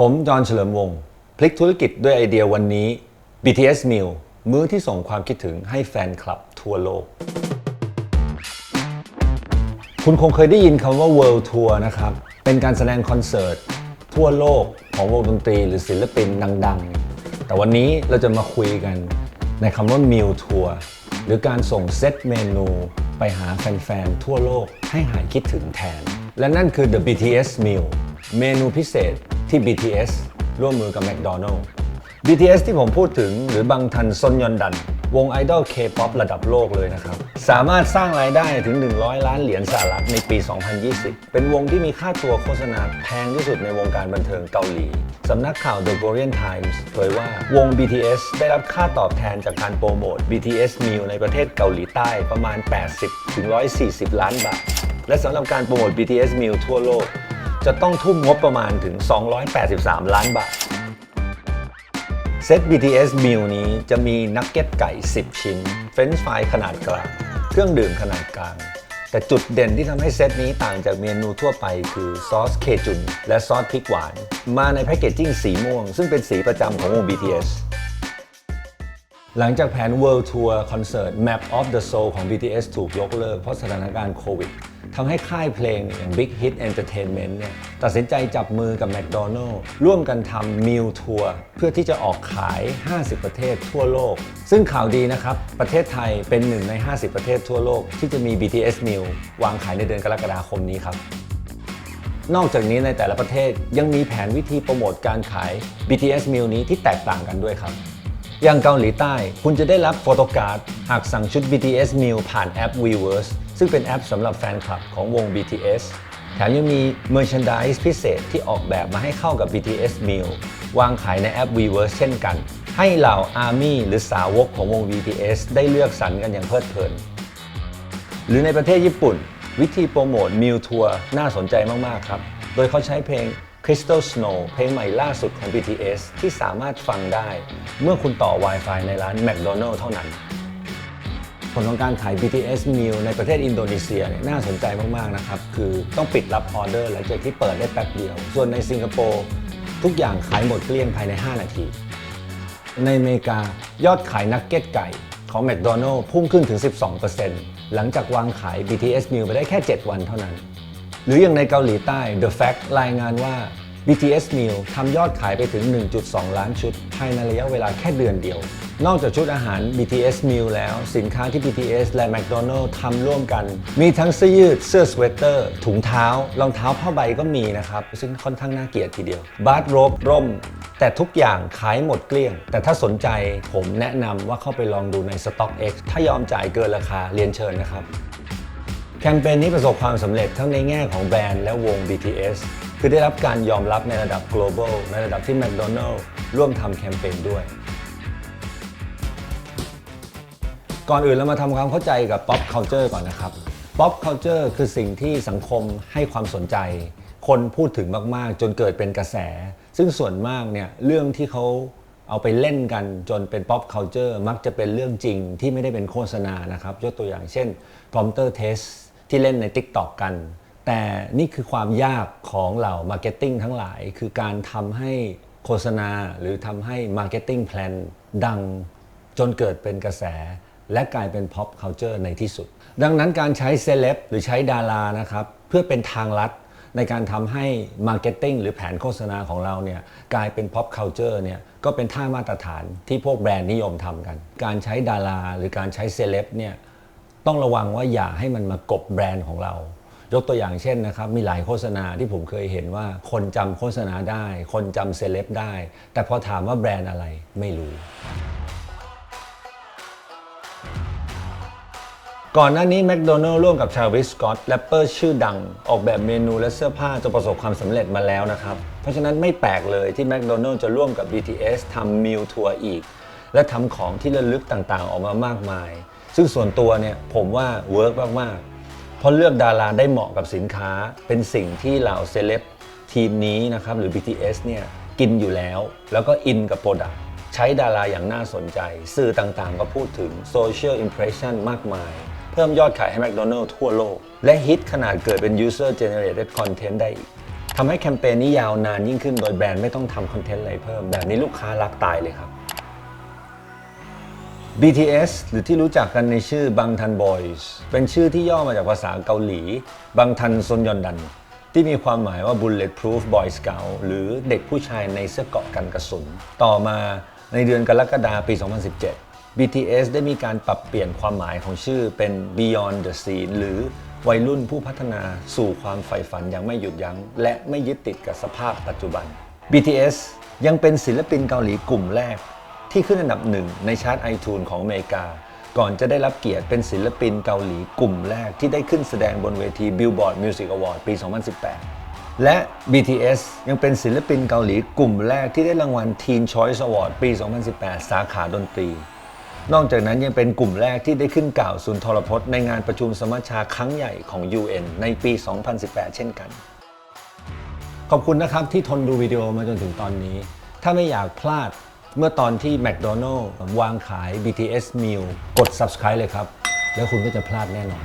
ผมจอห์นเฉลิมวงศ์พลิกธุรกิจด้วยไอเดียวันนี้ BTS Meal มื้อที่ส่งความคิดถึงให้แฟนคลับทั่วโลก คุณคงเคยได้ยินคำว่า World Tour นะครับ เป็นการแสดงคอนเสิร์ต ทั่วโลกของวงดนตรีหรือศิลปินดังๆ แต่วันนี้เราจะมาคุยกันในคำว่า Meal Tour หรือการส่งเซตเมนูไปหาแฟนๆ ทั่วโลกให้หายคิดถึงแทน และนั่นคือ The BTS Meal เมนูพิเศษ ที่ BTS ร่วมมือกับ McDonald's BTS ที่ผมพูดถึงหรือบางทันซนยอนดัน วงไอดอล K-POP ระดับโลกเลยนะครับ สามารถสร้างรายได้ถึง 100 ล้านเหรียญสหรัฐในปี 2020 เป็นวงที่มีค่าตัวโฆษณาแพงที่สุดในวงการบันเทิงเกาหลี สำนักข่าว The Korean Times เผยว่าวง BTS ได้รับค่าตอบแทนจากการโปรโมท BTS Meal ในประเทศเกาหลีใต้ประมาณ 80ถึง140 ล้านบาท และสำหรับการโปรโมท BTS Meal ทั่วโลก จะต้องทุ่มงบประมาณถึง 283 ล้านบาท เซต BTS Meal นี้จะมีนักเก็ตไก่ 10 ชิ้น เฟรนช์ฟรายขนาดกลาง เครื่องดื่มขนาดกลาง แต่จุดเด่นที่ทำให้เซตนี้ต่างจากเมนูทั่วไปคือซอสเคจุนและซอสพริกหวาน มาในแพคเกจจิ้งสีม่วง ซึ่งเป็นสีประจำของวง BTS หลังจากแผน World Tour Concert Map of the Soul ของ BTS ถูกยกเลิกเพราะสถานการณ์โควิดทำให้ค่ายเพลงอย่าง Big Hit Entertainment เนี่ยตัดสินใจจับมือกับ McDonald's ร่วมกันทำ Meal Tour เพื่อที่จะออกขาย 50 ประเทศทั่วโลก ซึ่งข่าวดีนะครับ ประเทศไทยเป็นหนึ่งใน 50 ประเทศทั่วโลก ที่จะมี BTS Meal วางขายในเดือนกรกฎาคมนี้ครับนอกจากนี้ในแต่ละประเทศยังมีแผนวิธีโปรโมทการขาย BTS Meal นี้ที่แตกต่างกันด้วยครับ อย่างเกาหลีใต้ คุณจะได้รับโฟโตการ์ด หากสั่งชุด BTS Meal ผ่านแอป Weverse ซึ่งเป็นแอปสำหรับแฟนคลับของวง BTS แถมยังมี Merchandise พิเศษที่ออกแบบมาให้เข้ากับ BTS Meal วางขายในแอป Weverse เช่นกัน ให้เหล่า ARMY หรือสาวกของวง BTS ได้เลือกสรรกันอย่างเพลิดเพลิน หรือในประเทศญี่ปุ่น วิธีโปรโมท Meal Tour น่าสนใจมาก ๆ ครับ โดยเขาใช้เพลง Crystal Snow เพลงใหม่ล่าสุดของ BTS ที่สามารถฟังได้ เมื่อคุณต่อ Wi-Fi ในร้าน McDonald's เท่านั้น ผลของการขาย BTS Meal ในประเทศอินโดนีเซียเนี่ยน่าสนใจมาก ๆ นะครับ คือต้องปิดรับออเดอร์หลังจากที่เปิดได้แป๊บเดียว ส่วนในสิงคโปร์ทุกอย่างขายหมดเกลี้ยงภายใน 5 นาที ในอเมริกายอดขายนักเก็ตไก่ของ McDonald's พุ่งขึ้นถึง 12%หลังจากวางขาย BTS Meal ไปได้แค่ 7 วันเท่านั้น หรืออย่างในเกาหลีใต้ The Fact รายงานว่า BTS Meal ทำยอดขายไปถึง 1.2 ล้านชุด ภายในระยะเวลาแค่เดือนเดียว นอกจากชุดอาหาร BTS Meal แล้ว สินค้าที่ BTS และ McDonald ทำร่วมกัน มีทั้งเสื้อยืด เสื้อสเวตเตอร์ ถุงเท้า รองเท้าผ้าใบก็มีนะครับ ซึ่งค่อนข้างน่าเกลียดทีเดียว บาร์โรบร่ม แต่ทุกอย่างขายหมดเกลี้ยง แต่ถ้าสนใจผมแนะนำว่าเข้าไปลองดูใน Stock X ถ้ายอมจ่ายเกินราคาเรียนเชิญนะครับ แคมเปญนี้ประสบความสำเร็จทั้งในแง่ของแบรนด์และวง BTS คือได้รับการยอมรับในระดับ global ในระดับที่ McDonald's ร่วมทำแคมเปญด้วย ก่อนอื่นเรามาทำความเข้าใจกับ pop culture ก่อนนะครับ pop culture คือสิ่งที่สังคมให้ความสนใจ คนพูดถึงมาก ๆ จนเกิดเป็นกระแส ซึ่งส่วนมากเนี่ยเรื่องที่เขาเอาไปเล่นกันจนเป็น pop culture มักจะเป็นเรื่องจริงที่ไม่ได้เป็นโฆษณานะครับ ยกตัวอย่างเช่น prompter test ที่เล่นใน TikTok กัน แต่นี่คือความยากของเหล่า Marketing ทั้งหลาย คือการทำให้โฆษณาหรือทำให้ Marketing Plan ดังจนเกิดเป็นกระแส และกลายเป็น pop culture ในที่สุด ดังนั้นการใช้เซเลบหรือใช้ดารานะครับ เพื่อเป็นทางลัดในการทำให้ Marketing หรือแผนโฆษณาของเราเนี่ยกลายเป็น pop culture เนี่ยก็เป็นท่ามาตรฐานที่พวกแบรนด์นิยมทำกัน การใช้ดาราหรือการใช้เซเลบเนี่ย ต้องระวังว่าอย่าให้มันมากบแบรนด์ของเรา ยกตัวอย่างเช่นนะครับ มีหลายโฆษณาที่ผมเคยเห็นว่า คนจำโฆษณาได้ คนจำเซเลบได้ แต่พอถามว่าแบรนด์อะไรไม่รู้ก่อนหน้านี้แมคโดนัล s ร่วมกับชาวิสกอตแรปเปอร์ชื่อดัง ออกแบบเมนูและเสื้อผ้าจนประสบความสำเร็จมาแล้วนะครับ เพราะฉะนั้นไม่แปลกเลยที่แมคโดนัล s จะร่วมกับ BTS ทำมิลทัวร์อีก และทำของที่ระลึกต่างๆ ออกมามากมาย ซึ่งส่วนตัวเนี่ยผมว่าเวิร์กมากๆเพราะเลือกดาราได้เหมาะกับสินค้า เป็นสิ่งที่เหล่าเซเลบทีมนี้นะครับหรือ BTS เนี่ยกินอยู่แล้ว แล้วก็อินกับโปรดักต์ใช้ดาราอย่างน่าสนใจ สื่อต่างๆ ก็พูดถึงโซเชียลอิมเพรสชันมากมาย เพิ่มยอดขายให้ McDonald's ทั่วโลก และฮิตขนาดเกิดเป็น User Generated Content ได้อีกทำให้แคมเปญนี้ยาวนานยิ่งขึ้นโดยแบรนด์ไม่ต้องทำคอนเทนต์อะไรเพิ่ม แบบนี้ลูกค้ารักตายเลยครับ BTS หรือที่รู้จักกันในชื่อบังทันบอยส์เป็นชื่อที่ย่อมาจากภาษาเกาหลี บังทันซนยอนดัน ที่มีความหมายว่า Bulletproof Boy Scout หรือเด็กผู้ชายในเสื้อเกราะกันกระสุน ต่อมาในเดือนกรกฎาคมปี 2017 BTS ได้มีการปรับเปลี่ยนความหมายของชื่อเป็น Beyond the Scene หรือวัยรุ่นผู้พัฒนาสู่ความใฝ่ฝันอย่างไม่หยุดยัง้ง และไม่ยึดติดกับสภาพปัจจุบัน BTS ยังเป็นศิลปินเกาหลีกลุ่มแรก ที่ขึ้นอันดับหนึ่งในชาร์ตไอทูนของอเมริกา ก่อนจะได้รับเกียรติเป็นศิลปินเกาหลีกลุ่มแรกที่ได้ขึ้นแสดงบนเวที Billboard Music Award ปี 2018 และ BTS ยังเป็นศิลปินเกาหลีกลุ่มแรกที่ได้รางวัล Teen Choice Award ปี 2018 สาขาดนตรี นอกจากนั้นยังเป็นกลุ่มแรกที่ได้ขึ้นกล่าวสุนทรพจน์ในงานประชุมสมัชชาครั้งใหญ่ของ UN ในปี 2018 เช่นกัน ขอบคุณนะครับที่ทนดูวิดีโอมาจนถึงตอนนี้ ถ้าไม่อยากพลาด เมื่อตอนที่ McDonald วางขาย BTS Meal กด subscribe เลยครับ แล้วคุณก็จะพลาดแน่นอน